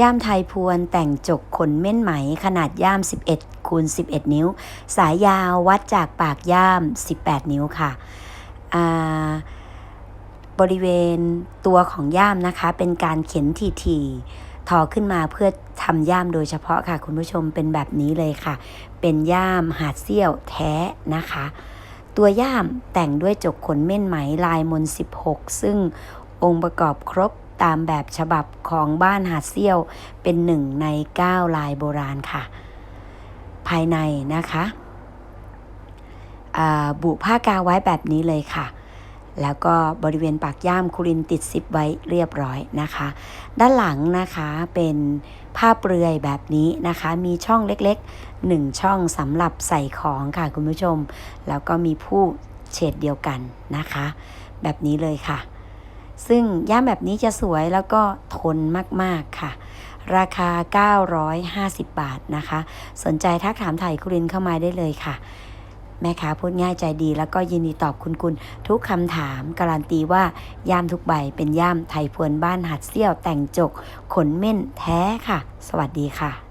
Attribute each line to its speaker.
Speaker 1: ย่ามไทยพวนแต่งจกขนเม่นไหมขนาดย่าม 11คูณ11 นิ้ว สายยาววัดจากปากย่าม 18 นิ้วค่ะบริเวณตัวของย่ามนะคะ เป็นการเข็นทีๆทอขึ้นมาเพื่อทำย่ามโดยเฉพาะค่ะ คุณผู้ชมเป็นแบบนี้เลยค่ะ เป็นย่ามหาดเซี่ยวแท้นะคะ ตัวย่ามแต่งด้วยจกขนเม่นไหมลายมน 16 ซึ่ง องค์ประกอบครบตามแบบฉบับของบ้านหาดเซี่ยวเป็นหนึ่งใน 9 ลายโบราณค่ะ ภายในนะคะบุผ้ากาวไว้แบบนี้เลยค่ะ แล้วก็บริเวณปากย่ามคุรินติดซิปไว้เรียบร้อยนะคะ ด้านหลังนะคะเป็นผ้าเปลือยแบบนี้นะคะ มีช่องเล็กๆ1ช่องสำหรับใส่ของค่ะคุณผู้ชม แล้วก็มีผู้เฉดเดียวกันนะคะ แบบนี้เลยค่ะ ซึ่งย่ามแบบนี้จะสวยแล้วก็ทนมากๆค่ะ ราคา 950 บาทนะคะ สนใจทักถามไถ่คุรินเข้ามาได้เลยค่ะ แม่ค้าพูดง่ายใจดีแล้วก็ยินดีตอบคุณคุณทุกคำถาม การันตีว่าย่ามทุกใบเป็นย่ามไทยพวนบ้านหัดเซี่ยวแต่งจก ขนเม่นแท้ค่ะ สวัสดีค่ะ